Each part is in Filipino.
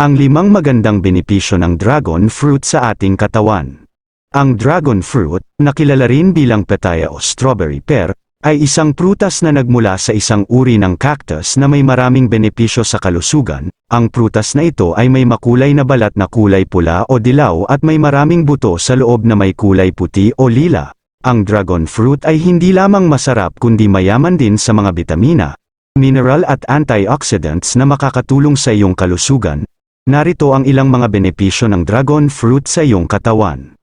Ang limang magandang benepisyo ng dragon fruit sa ating katawan. Ang dragon fruit, na kilala rin bilang petaya o strawberry pear, ay isang prutas na nagmula sa isang uri ng cactus na may maraming benepisyo sa kalusugan. Ang prutas na ito ay may makulay na balat na kulay pula o dilaw at may maraming buto sa loob na may kulay puti o lila. Ang dragon fruit ay hindi lamang masarap kundi mayaman din sa mga bitamina, mineral at antioxidants na makakatulong sa iyong kalusugan. Narito ang ilang mga benepisyo ng dragon fruit sa iyong katawan.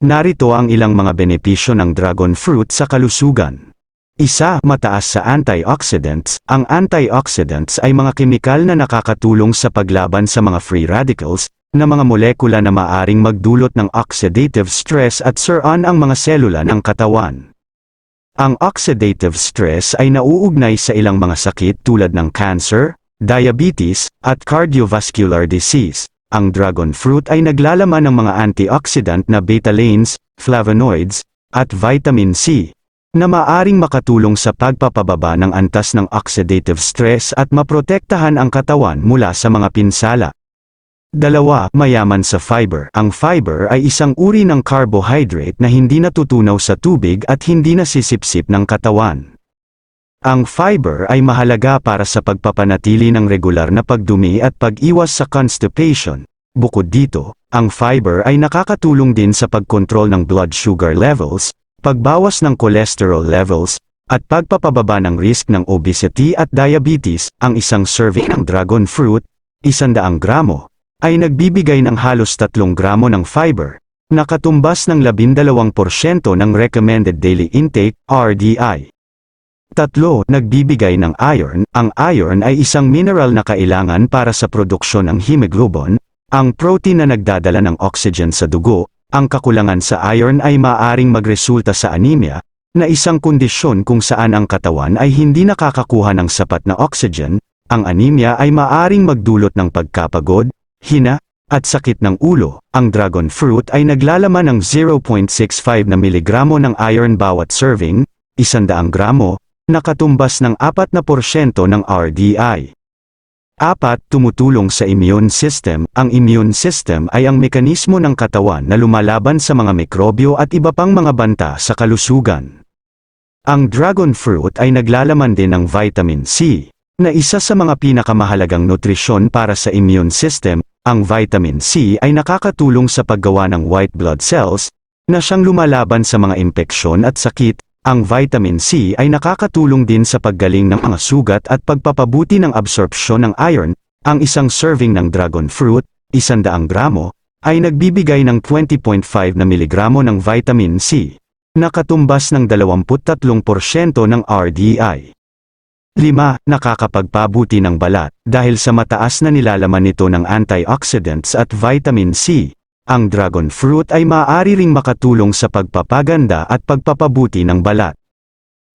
Narito ang ilang mga benepisyo ng dragon fruit sa kalusugan. Isa, mataas sa antioxidants. Ang antioxidants ay mga kemikal na nakakatulong sa paglaban sa mga free radicals, na mga molekula na maaring magdulot ng oxidative stress at siraan ang mga selula ng katawan. Ang oxidative stress ay nauugnay sa ilang mga sakit tulad ng cancer, diabetes, at cardiovascular disease. Ang dragon fruit ay naglalaman ng mga antioxidant na betalains, flavonoids, at vitamin C, na maaring makatulong sa pagpapababa ng antas ng oxidative stress at maprotektahan ang katawan mula sa mga pinsala. Dalawa, mayaman sa fiber. Ang fiber ay isang uri ng carbohydrate na hindi natutunaw sa tubig at hindi nasisipsip ng katawan. Ang fiber ay mahalaga para sa pagpapanatili ng regular na pagdumi at pag-iwas sa constipation. Bukod dito, ang fiber ay nakakatulong din sa pagkontrol ng blood sugar levels, pagbawas ng cholesterol levels, at pagpapababa ng risk ng obesity at diabetes. Ang isang serving ng dragon fruit, 100 gramo, ay nagbibigay ng halos 3 gramo ng fiber, nakatumbas ng 12% ng recommended daily intake, RDI. Tatlo, nagbibigay ng iron. Ang iron ay isang mineral na kailangan para sa produksyon ng hemoglobin, ang protein na nagdadala ng oxygen sa dugo. Ang kakulangan sa iron ay maaring magresulta sa anemia, na isang kondisyon kung saan ang katawan ay hindi nakakakuha ng sapat na oxygen. Ang anemia ay maaring magdulot ng pagkapagod, hina, at sakit ng ulo. Ang dragon fruit ay naglalaman ng 0.65 na miligramo ng iron bawat serving, 100 gramo, nakatumbas ng 4% ng RDI. Apat, tumutulong sa immune system. Ang immune system ay ang mekanismo ng katawan na lumalaban sa mga mikrobyo at iba pang mga banta sa kalusugan. Ang dragon fruit ay naglalaman din ng vitamin C, na isa sa mga pinakamahalagang nutrisyon para sa immune system. Ang vitamin C ay nakakatulong sa paggawa ng white blood cells, na siyang lumalaban sa mga impeksyon at sakit, ang vitamin C ay nakakatulong din sa paggaling ng mga sugat at pagpapabuti ng absorpsyon ng iron. Ang isang serving ng dragon fruit, 100 gramo, ay nagbibigay ng 20.5 na miligramo ng vitamin C, nakatumbas ng 23% ng RDI. 5. Nakakapagpabuti ng balat. Dahil sa mataas na nilalaman nito ng antioxidants at vitamin C, ang dragon fruit ay maaari ring makatulong sa pagpapaganda at pagpapabuti ng balat.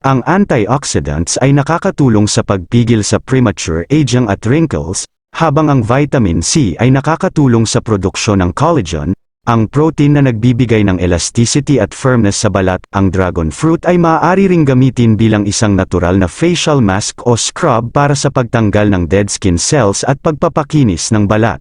Ang antioxidants ay nakakatulong sa pagpigil sa premature aging at wrinkles, habang ang vitamin C ay nakakatulong sa produksyon ng collagen, ang protein na nagbibigay ng elasticity at firmness sa balat. Ang dragon fruit ay maaari ring gamitin bilang isang natural na facial mask o scrub para sa pagtanggal ng dead skin cells at pagpapakinis ng balat.